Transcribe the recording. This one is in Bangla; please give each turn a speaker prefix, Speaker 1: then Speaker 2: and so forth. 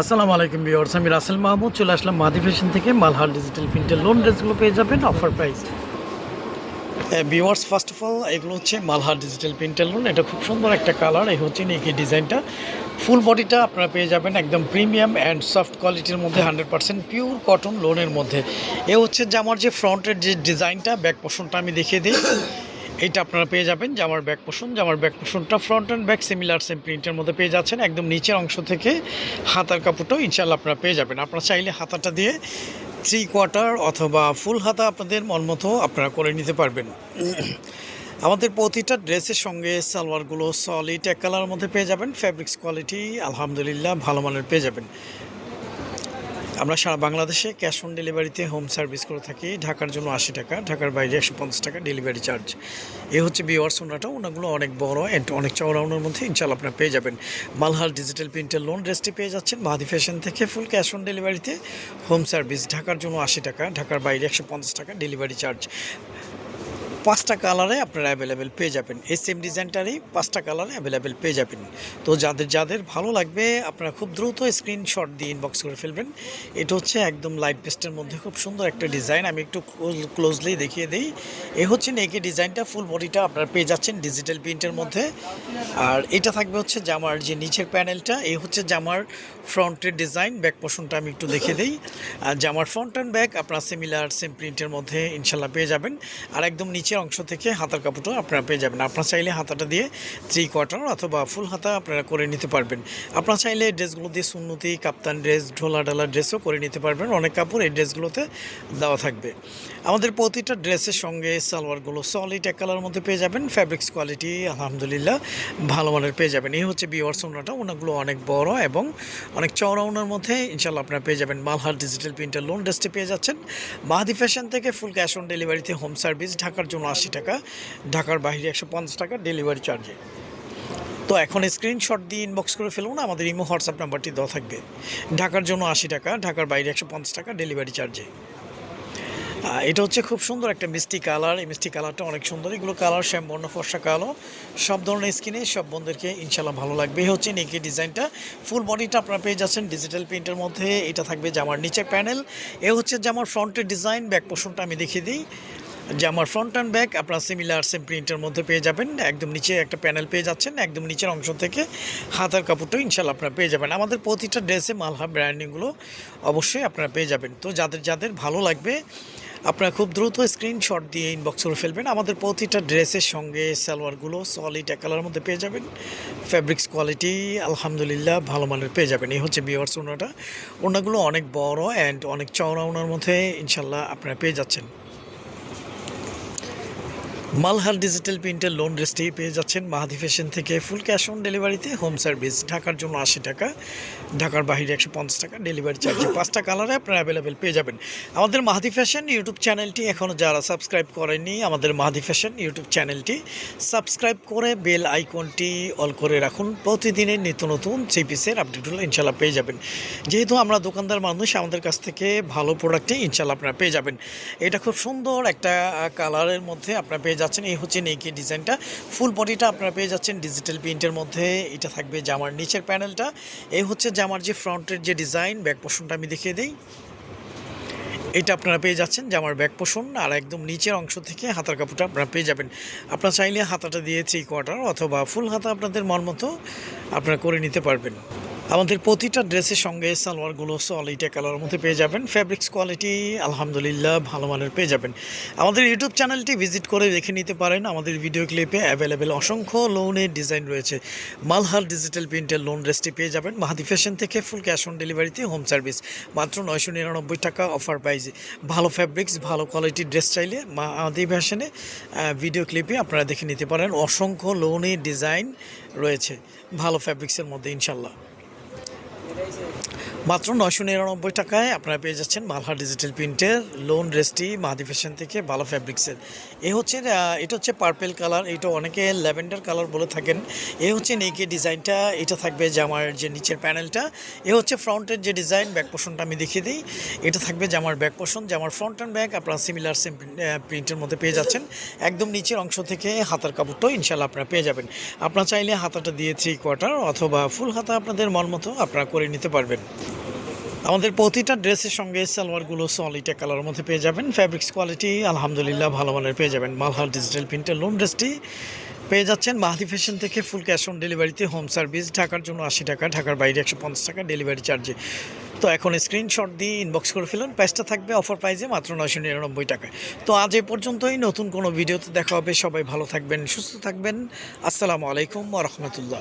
Speaker 1: আসসালামু আলাইকুম বিয়ার্স আমি রাসেল মাহমুদ, চলে আসলাম মাদি ফ্যাশন থেকে। মালহার ডিজিটাল প্রিন্টের লোন ড্রেসগুলো পেয়ে যাবেন offer price bewares first of all এগুলো হচ্ছে মালহার ডিজিটাল প্রিন্টের লোন এটা খুব সুন্দর একটা কালার এই হচ্ছে এই ডিজাইনটা। ফুল বডিটা আপনারা পেয়ে যাবেন একদম প্রিমিয়াম অ্যান্ড সফট কোয়ালিটির মধ্যে হান্ড্রেড পার্সেন্ট পিওর কটন লোনের মধ্যে। এ হচ্ছে যে আমার যে ফ্রন্টের যে ডিজাইনটা ব্যাক পোর্শনটা আমি দেখিয়ে দিই। এইটা আপনারা পেয়ে যাবেন, জামার ব্যাক পোষণ। জামার back পোষণটা front and back similar same প্রিন্টের মধ্যে পেয়ে যাচ্ছেন। একদম নিচের অংশ থেকে হাতার কাপড়টাও ইনশাল্লাহ আপনারা পেয়ে যাবেন। আপনারা চাইলে হাতাটা দিয়ে থ্রি কোয়ার্টার অথবা ফুল হাতা আপনাদের মতো আপনারা করে নিতে পারবেন। আমাদের প্রতিটা ড্রেসের সঙ্গে সালোয়ারগুলো সলিড এক কালারের মধ্যে পেয়ে যাবেন। ফ্যাব্রিক্স কোয়ালিটি আলহামদুলিল্লাহ, ভালো মানের পেয়ে যাবেন। আমরা সারা বাংলাদেশে ক্যাশ অন ডেলিভারিতে হোম সার্ভিস করে থাকি। ঢাকার জন্য আশি টাকা, ঢাকার বাইরে একশো পঞ্চাশ টাকা ডেলিভারি চার্জ এ হচ্ছে বিওয়ার্স ওনাটা ওনাগুলো অনেক বড় অ্যান্ড অনেক চওড়া ওনার মধ্যে ইনশাল্লাহ আপনার পেয়ে যাবেন। মালহার ডিজিটাল প্রিন্টের লোন ড্রেসটি পেয়ে যাচ্ছেন। মাদি ফ্যাশন থেকে ফুল ক্যাশ অন ডেলিভারিতে হোম সার্ভিস ঢাকার জন্য আশি টাকা, ঢাকার বাইরে একশো পঞ্চাশ টাকা ডেলিভারি চার্জ পাঁচটা কালারে আপনারা অ্যাভেলেবেল পেয়ে যাবেন। এই সেম ডিজাইনটারই পাঁচটা কালারে অ্যাভেলেবেল পেয়ে যাবেন। তো যাদের যাদের ভালো লাগবে, আপনারা খুব দ্রুত স্ক্রিনশট দিয়ে ইনবক্স করে ফেলবেন। এটা হচ্ছে একদম লাইট পেস্টের মধ্যে খুব সুন্দর একটা ডিজাইন আমি একটু ক্লোজলি দেখিয়ে দিই। এ হচ্ছে নেকে ডিজাইনটা ফুল বডিটা আপনারা পেয়ে যাচ্ছেন ডিজিটাল প্রিন্টের মধ্যে। আর এটা থাকবে হচ্ছে জামার যে নিচের প্যানেলটা এই হচ্ছে জামার ফ্রন্টের ডিজাইন ব্যাক পোর্শনটা আমি একটু দেখে দিই। আর জামার ফ্রন্ট অ্যান্ড ব্যাক আপনারা সিমিলার সেম প্রিন্টের মধ্যে ইনশাল্লাহ পেয়ে যাবেন। আর একদম নিচের অংশ থেকে হাতার কাপড়টা আপনারা পেয়ে যাবেন। আপনারা চাইলে হাতাটা দিয়ে থ্রি কোয়ার্টার অথবা ফুল হাতা আপনারা করে নিতে পারবেন। আপনারা চাইলে ড্রেসগুলো দিয়ে সুন্নতি, কাপ্তান ড্রেস ঢোলা ডালা ড্রেসও করে নিতে পারবেন। অনেক কাপড় এই ড্রেসগুলোতে দেওয়া থাকবে। আমাদের প্রতিটা ড্রেসের সঙ্গে সালোয়ারগুলো সলিড এক কালার মধ্যে পেয়ে যাবেন ফ্যাব্রিক্স কোয়ালিটি আলহামদুলিল্লাহ ভালো মানের পেয়ে যাবেন। এই হচ্ছে বিওয়ার্স ওনাটা ওনাগুলো অনেক বড় এবং অনেক চওড়া ওনার মধ্যে ইনশাল্লাহ আপনারা পেয়ে যাবেন। মালহার ডিজিটাল প্রিন্টার লোন ড্রেসটি পেয়ে যাচ্ছেন। মাহাদি ফ্যাশন থেকে ফুল ক্যাশ অন ডেলিভারিতে হোম সার্ভিস ঢাকার জন্য আশি টাকা, ঢাকার বাইরে একশো পঞ্চাশ টাকা ডেলিভারি চার্জে তো এখন স্ক্রিনশট দিয়ে ইনবক্স করে ফেলুন, আমাদের ইমো, হোয়াটসঅ্যাপ নাম্বারটি দেওয়া থাকবে। ঢাকার জন্য আশি টাকা, ঢাকার বাইরে একশো পঞ্চাশ টাকা ডেলিভারি চার্জে এটা হচ্ছে খুব সুন্দর একটা মিষ্টি কালার। এই মিষ্টি কালারটা অনেক সুন্দর। এগুলো কালার শ্যামবর্ণ ফর্সা, কালো। সব ধরনের স্কিনে সব বন্ধুদেরকে ইনশাল্লাহ ভালো লাগবে। এই হচ্ছে নেকি ডিজাইনটা। ফুল বডিটা আপনারা পেয়ে যাচ্ছেন ডিজিটাল প্রিন্টের মধ্যে। এটা থাকবে জামার নিচে প্যানেল। এ হচ্ছে জামার ফ্রন্টের ডিজাইন। ব্যাক পোর্শনটা আমি দেখিয়ে দিই। জামার ফ্রন্ট অ্যান্ড ব্যাক আপনারা সিমিলার সেম প্রিন্টের মধ্যে পেয়ে যাবেন। একদম নিচে একটা প্যানেল পেয়ে যাচ্ছেন। একদম নিচের অংশ থেকে হাতার কাপড়টাও ইনশাল্লাহ আপনারা পেয়ে যাবেন। আমাদের প্রতিটা ড্রেসে মালহা ব্র্যান্ডিংগুলো অবশ্যই আপনারা পেয়ে যাবেন। তো যাদের যাদের ভালো লাগবে আপনারা খুব দ্রুত স্ক্রিনশট দিয়ে ইনবক্স করে ফেলবেন। আমাদের প্রতিটা ড্রেসের সঙ্গে সালোয়ারগুলো সলিড এক কালারের মধ্যে পেয়ে যাবেন। ফ্যাব্রিক্স কোয়ালিটি আলহামদুলিল্লাহ ভালো মানের পেয়ে যাবেন। এই হচ্ছে বিওয়ার্স ওনাটা। ওনাগুলো অনেক বড় অ্যান্ড অনেক চওড়া ওনার মধ্যে ইনশাল্লাহ আপনারা পেয়ে যাচ্ছেন। মালহার ডিজিটাল প্রিন্টের লোন ড্রেসটি পেয়ে যাচ্ছেন মাহাদি ফ্যাশন থেকে। ফুল ক্যাশ অন ডেলিভারিতে হোম সার্ভিস ঢাকার জন্য আশি টাকা, ঢাকার বাইরে একশো পঞ্চাশ টাকা ডেলিভারি চার্জ পাঁচটা কালারে আপনারা অ্যাভেলেবেল পেয়ে যাবেন। আমাদের মাহাদি ফ্যাশন ইউটিউব চ্যানেলটি এখনও যারা সাবস্ক্রাইব করেনি আমাদের মাহাদি ফ্যাশন ইউটিউব চ্যানেলটি সাবস্ক্রাইব করে বেল আইকনটি অল করে রাখুন। প্রতিদিনের নিত্য নতুন থ্রি পিসের আপডেটগুলো ইনশাল্লাহ পেয়ে যাবেন। যেহেতু আমরা দোকানদার মানুষ, আমাদের কাছ থেকে ভালো প্রোডাক্টে ইনশাল্লাহ আপনারা পেয়ে যাবেন। এটা খুব সুন্দর একটা কালারের মধ্যে আপনারা পেয়ে যাচ্ছেন। এই হচ্ছে নেকি ডিজাইনটা ফুল বডিটা আপনারা পেয়ে যাচ্ছেন ডিজিটাল প্রিন্টের মধ্যে। এটা থাকবে জামার নিচের প্যানেলটা এই হচ্ছে জামার যে ফ্রন্টের যে ডিজাইন ব্যাক পোর্শনটা আমি দেখিয়ে দিই। এটা আপনারা পেয়ে যাচ্ছেন জামার ব্যাক পোষণ আর একদম নিচের অংশ থেকে হাতার কাপড়টা আপনারা পেয়ে যাবেন। আপনারা চাইলে হাতাটা দিয়ে থ্রি কোয়ার্টার অথবা ফুল হাতা আপনাদের মন মতো আপনারা করে নিতে পারবেন। আমাদের প্রতিটা ড্রেসের সঙ্গে সালোয়ারগুলো সলিটা কালারের মধ্যে পেয়ে যাবেন। ফ্যাব্রিক্স কোয়ালিটি আলহামদুলিল্লাহ ভালো মানের পেয়ে যাবেন। আমাদের ইউটিউব চ্যানেলটি ভিজিট করে দেখে নিতে পারেন। আমাদের ভিডিও ক্লিপে অ্যাভেলেবেল অসংখ্য লোনের ডিজাইন রয়েছে। মালহার ডিজিটাল প্রিন্টের লোন ড্রেসটি পেয়ে যাবেন। মাহাদি ফ্যাশন থেকে ফুল ক্যাশ অন ডেলিভারিতে হোম সার্ভিস মাত্র নয়শো নিরানব্বই টাকা অফার প্রাইজে ভালো ফ্যাব্রিক্স ভালো কোয়ালিটির ড্রেস চাইলে মাহাদি ফ্যাশনে ভিডিও ক্লিপে আপনারা দেখে নিতে পারেন। অসংখ্য লোনের ডিজাইন রয়েছে। ভালো ফ্যাব্রিক্সের মধ্যে, ইনশাল্লাহ। Daisy. মাত্র নয়শো নিরানব্বই টাকায় আপনারা পেয়ে যাচ্ছেন মালহা ডিজিটাল প্রিন্টের লোন ড্রেসটি মাহাদি ফ্যাশন থেকে ভালো ফ্যাব্রিক্সের। এ হচ্ছে এটা হচ্ছে পার্পেল কালার এটা অনেকে ল্যাভেন্ডার কালার বলে থাকেন। এ হচ্ছে নেকে ডিজাইনটা, এটা থাকবে জামার যে নিচের প্যানেলটা। এ হচ্ছে ফ্রন্টের যে ডিজাইন ব্যাক পোর্শনটা আমি দেখিয়ে দিই। এটা থাকবে জামার ব্যাক পোর্শন জামার ফ্রন্ট অ্যান্ড ব্যাক আপনারা সিমিলার সেম প্রিন্টের মধ্যে পেয়ে যাচ্ছেন। একদম নিচের অংশ থেকে হাতার কাপড়টাও ইনশাল্লাহ আপনারা পেয়ে যাবেন। আপনারা চাইলে হাতাটা দিয়ে থ্রি কোয়ার্টার অথবা ফুল হাতা আপনাদের মন মতো আপনারা করে নিতে পারবেন। আমাদের প্রতিটা ড্রেসের সঙ্গে সালোয়ারগুলো সলিটা কালারের মধ্যে পেয়ে যাবেন। ফ্যাব্রিক্স কোয়ালিটি আলহামদুলিল্লাহ ভালো মানের পেয়ে যাবেন। মালহার ডিজিটাল প্রিন্টের লোন ড্রেসটি পেয়ে যাচ্ছেন। মাহাদি ফ্যাশন থেকে ফুল ক্যাশ অন ডেলিভারিতে হোম সার্ভিস ঢাকার জন্য আশি টাকা, ঢাকার বাইরে একশো পঞ্চাশ টাকা ডেলিভারি চার্জে তো এখন স্ক্রিনশট দিয়ে ইনবক্স করে ফেলুন। প্রাইসটা থাকবে অফার প্রাইসে মাত্র নয়শো নিরানব্বই টাকা। তো আজ এ পর্যন্তই। নতুন কোনো ভিডিওতে দেখা হবে। সবাই ভালো থাকবেন, সুস্থ থাকবেন। আসসালামু আলাইকুম রহমতুল্লাহ।